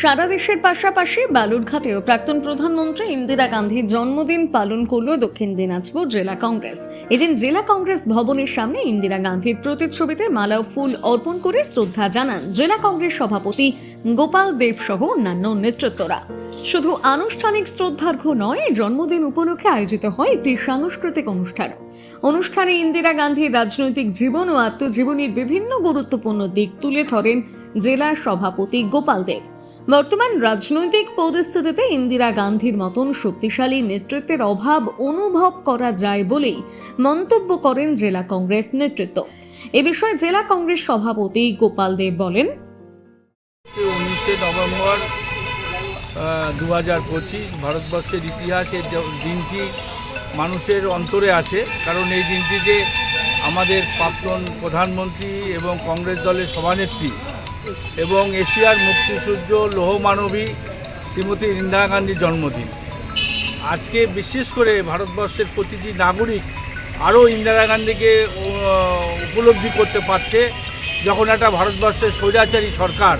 সারা দেশের পাশাপাশি বালুরঘাটেও প্রাক্তন প্রধানমন্ত্রী ইন্দিরা গান্ধীর জন্মদিন পালন করল দক্ষিণ দিনাজপুর জেলা কংগ্রেস। এদিন জেলা কংগ্রেস ভবনের সামনে ইন্দিরা গান্ধীর প্রতিচ্ছবিতে মালা ফুল অর্পণ করে শ্রদ্ধা জানান জেলা কংগ্রেস সভাপতি গোপাল দেব সহ অন্যান্য নেতৃত্বরা। শুধু আনুষ্ঠানিক শ্রদ্ধার্ঘ নয়, জন্মদিন উপলক্ষে আয়োজিত হয় একটি সাংস্কৃতিক অনুষ্ঠান। অনুষ্ঠানে ইন্দিরা গান্ধীর রাজনৈতিক জীবন ও আত্মজীবনীর বিভিন্ন গুরুত্বপূর্ণ দিক তুলে ধরেন জেলা সভাপতি গোপাল দেব। বর্তমান রাজনৈতিক পরিস্থিতিতে ইন্দিরা গান্ধীর মতন শক্তিশালী নেতৃত্বের অভাব অনুভব করা যায় বলেই মন্তব্য করেন জেলা কংগ্রেস নেতৃত্ব। এ বিষয়ে জেলা কংগ্রেস সভাপতি গোপাল দেব বলেন, উনিশে নভেম্বর দু হাজার পঁচিশ ভারতবর্ষের ইতিহাসের দ- দিনটি মানুষের অন্তরে আছে কারণ এই দিনটিতে আমাদের প্রাক্তন প্রধানমন্ত্রী এবং কংগ্রেস দলের সভানেত্রী এবং এশিয়ার মুক্তিসূর্য লৌহমানবী শ্রীমতী ইন্দিরা গান্ধীর জন্মদিন। আজকে বিশেষ করে ভারতবর্ষের প্রতিটি নাগরিক আরও ইন্দিরা গান্ধীকে উপলব্ধি করতে পারছে যখন একটা ভারতবর্ষের স্বৈরাচারী সরকার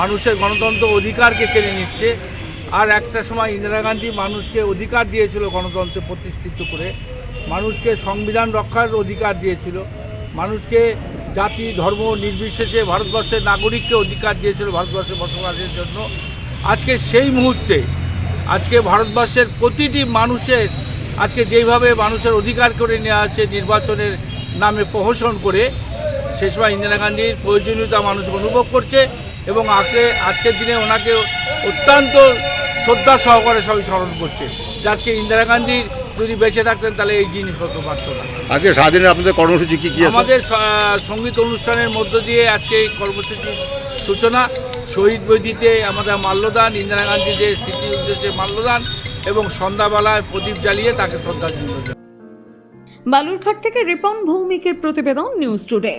মানুষের গণতন্ত্র অধিকারকে কেড়ে নিচ্ছে আর একটা সময় ইন্দিরা গান্ধী মানুষকে অধিকার দিয়েছিল গণতন্ত্রে প্রতিষ্ঠিত করে, মানুষকে সংবিধান রক্ষার অধিকার দিয়েছিল, মানুষকে জাতি, ধর্ম নির্বিশেষে ভারতবর্ষের নাগরিককে অধিকার দিয়েছিল, ভারতবর্ষে বসবাসের জন্য। আজকে সেই মুহূর্তে, আজকে ভারতবর্ষের প্রতিটি মানুষের, আজকে যেইভাবে মানুষের অধিকার করে নেওয়া হচ্ছে নির্বাচনের নামে প্রহসন করে, সে সময় ইন্দিরা গান্ধীর প্রয়োজনীয়তা মানুষ অনুভব করছে এবং আজকে, আজকের দিনে ওনাকে অত্যন্ত শ্রদ্ধা সহকারে সবাই স্মরণ করছে। যে আজকে ইন্দিরা গান্ধীর যদি বেঁচে থাকতেন তাহলে এই জিনিসপত্র পারতো না। আজকে সারাদিনে আপনাদের কর্মসূচি কি কি আছে? আমাদের সংগীত অনুষ্ঠানের মধ্য দিয়ে আজকে এই কর্মসূচির সূচনা। শহীদ বৈদিতে আমাদের মাল্যদান ইন্দিরা গান্ধীদের স্মৃতি উদ্দেশ্যে মাল্যদান এবং সন্ধ্যাবেলায় প্রদীপ জ্বালিয়ে তাকে শ্রদ্ধাঞ্জলি। বালুরঘাট থেকে রিপন ভৌমিকের প্রতিবেদন নিউজ টুডে।